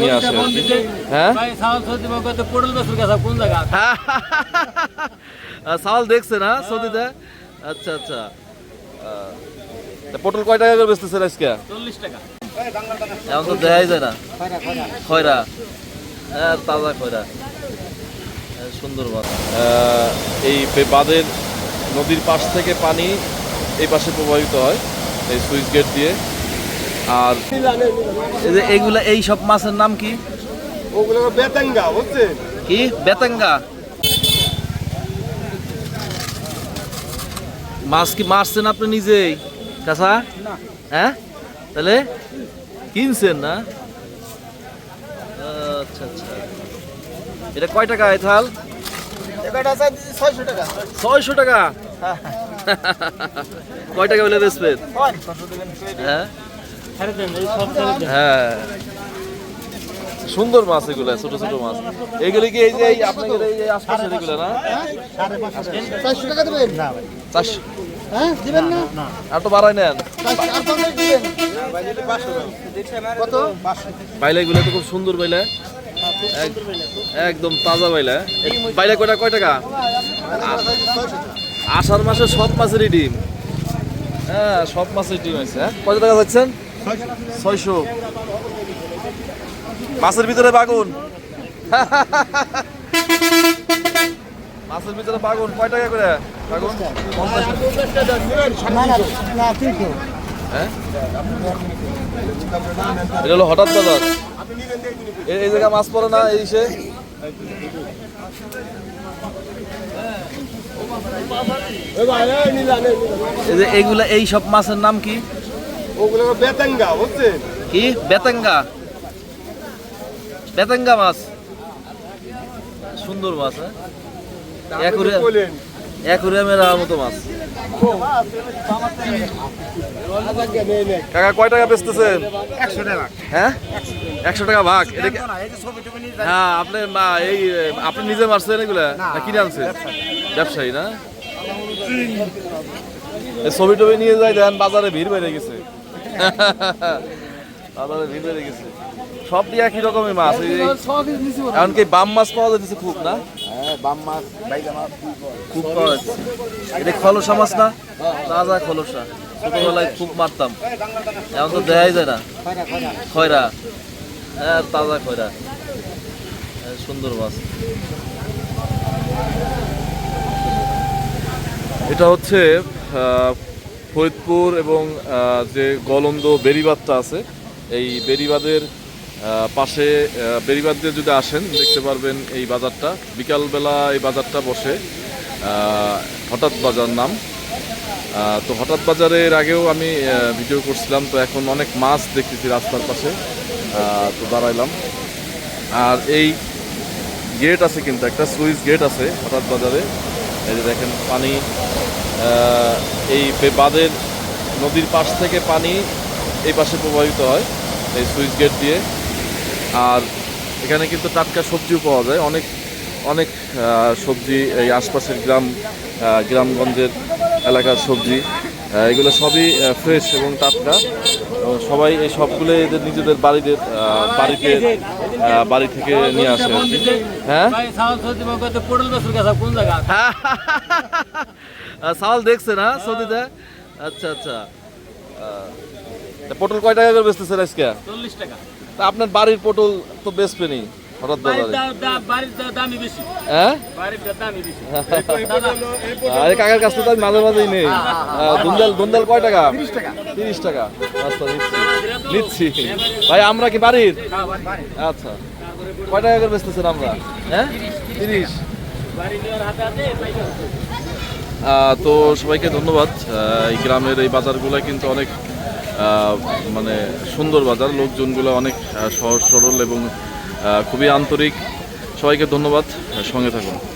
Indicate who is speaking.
Speaker 1: নিয়ে হ্যাঁ? দেখছে না সৌদিতে? আচ্ছা আচ্ছা। পটল কয় টাকা করে বেচতেছেন আজকে? এখন তো দেখাই যায় না। খয়রা। হ্যাঁ তাজা খয়রা। সুন্দর মাছ এই বাঁধের নদীর পাশ থেকে পানি এই পাশে প্রবাহিত হয়, এই সুইচ গেট দিয়ে। আর এই যে এইগুলা এই সব মাছের নাম কি?
Speaker 2: ওগুলো বেতাঙ্গা বুঝছেন?
Speaker 1: কি? বেতাঙ্গা? মাছ কি মারছেন আপনি নিজেই? কাঁচা হ্যাঁ? তাহলে কিনছেন না? আচ্ছা আচ্ছা। এটা কয় টাকা এথাল
Speaker 2: ছয়শো টাকা।
Speaker 1: কয় টাকা হলে বেচবেন? হ্যাঁ? হ্যাঁ। সুন্দর মাছ এগুলো ছোট ছোট মাছ। এগুলি কি এই যে এই আপনাদের এই যে আশপাশের এগুলো না?
Speaker 2: চারশো টাকা দেবেন? না
Speaker 1: চারশো।
Speaker 2: হ্যাঁ দিবেন না?
Speaker 1: আর তো বাড়াই নেন।
Speaker 2: আর পঞ্চাশ দিবেন? কত?
Speaker 1: বাইলা এগুলো তো খুব সুন্দর বাইলা। এক- একদম তাজা বাইলা। বাইলা কয়টা কয় টাকা? আষাঢ় মাসে সব মাছেরই ডিম। হ্যাঁ সব মাছের ডিম আছে হ্যাঁ। কত টাকা যাচ্ছেন ছয়শো। মাছের ভিতরে বাগুন। মাছের ভিতরে বাগুন কয় টাকা করে? বাগুন? হ্যাঁ? এটা হলো হঠাৎ বাজার। এই এই জায়গা মাছ পড়ে না এই সে এইগুলা এই সব মাছের নাম কি?
Speaker 2: ওগুলো বেতাঙ্গা বুঝছেন?
Speaker 1: কি? বেতাঙ্গা? বেতাঙ্গা মাছ। সুন্দর মাছ হ্যাঁ? অ্যাকুরিয়ামের মতো মাছ। কাকা কয় টাকা বেচতেছেন?
Speaker 2: একশো টাকা।
Speaker 1: হ্যাঁ? একশো টাকা ভাগ। এটা হ্যাঁ আপনি মা- এই আপনি নিজে মারছেন এগুলা? না কিনে আনছেন? ব্যবসায়ী। না? ছবি টবি নিয়ে যাই দেন বাজারে ভিড় বেড়ে গেছে। বেড়ে সব দিয়ে একই রকমের মাছ এমনকি বাম মাছ পাওয়া যাচ্ছে খুব না?
Speaker 2: বাম মাছ
Speaker 1: খুব পাওয়া যাচ্ছে। এটা খলসা মাছ না? তাজা খলসা। ছোটবেলায় খুব মারতাম। এখন তো দেখাই যায় না। খয়রা। হ্যাঁ তাজা খয়রা। হ্যাঁ, সুন্দর মাছ। এটা হচ্ছে আহ, ফরিদপুর এবং যে গলন্দ বেরিবাদটা আছে, এই বেরিবাদের পাশে বেরিবাদ দিয়ে যদি আসেন, দেখতে পারবেন এই বাজারটা। বিকালবেলা এই বাজারটা বসে হঠাৎ বাজার নাম। তো হঠাৎ বাজারের আগেও আমি ভিডিও করছিলাম, তো এখন অনেক মাছ দেখতেছি রাস্তার পাশে। তো দাঁড়াইলাম। আর এই গেট আছে কিন্তু, একটা সুইচ গেট আছে হঠাৎ বাজারে। এই যে দেখেন পানি এই বাঁধের নদীর পাশ থেকে পানি এই পাশে প্রবাহিত হয়, এই সুইচ গেট দিয়ে। আর এখানে কিন্তু টাটকা সবজিও পাওয়া যায়। অনেক অনেক সবজি এই আশপাশের গ্রাম গ্রামগঞ্জের এলাকার সবজি। এগুলো সবই ফ্রেশ এবং টাটকা। সবাই এই সবগুলো এদের নিজেদের বাড়িতে বাড়িতে বাড়ি থেকে নিয়ে আসে। হ্যাঁ? সাল দেখছে না সৌদিতে? আচ্ছা আচ্ছা। পটল কয় টাকা করে বেচতেছেন আজকে? চল্লিশ তা আপনার বাড়ির পটল তো হ্যাঁ আরে কাকার কাছ থেকে মাঝে মাঝেই নেই। দুন্দাল দুন্দাল কয় টাকা? তিরিশ টাকা। আচ্ছা নিচ্ছি। ভাই আমরা কি বাড়ির? আচ্ছা। কয় টাকা করে বেচতেছেন আমরা? হ্যাঁ? তিরিশ। আহ, তো সবাইকে ধন্যবাদ। এই গ্রামের এই বাজারগুলো কিন্তু অনেক মানে সুন্দর বাজার। লোকজনগুলো অনেক সহজ সরল এবং খুবই আন্তরিক। সবাইকে ধন্যবাদ। সঙ্গে থাকুন।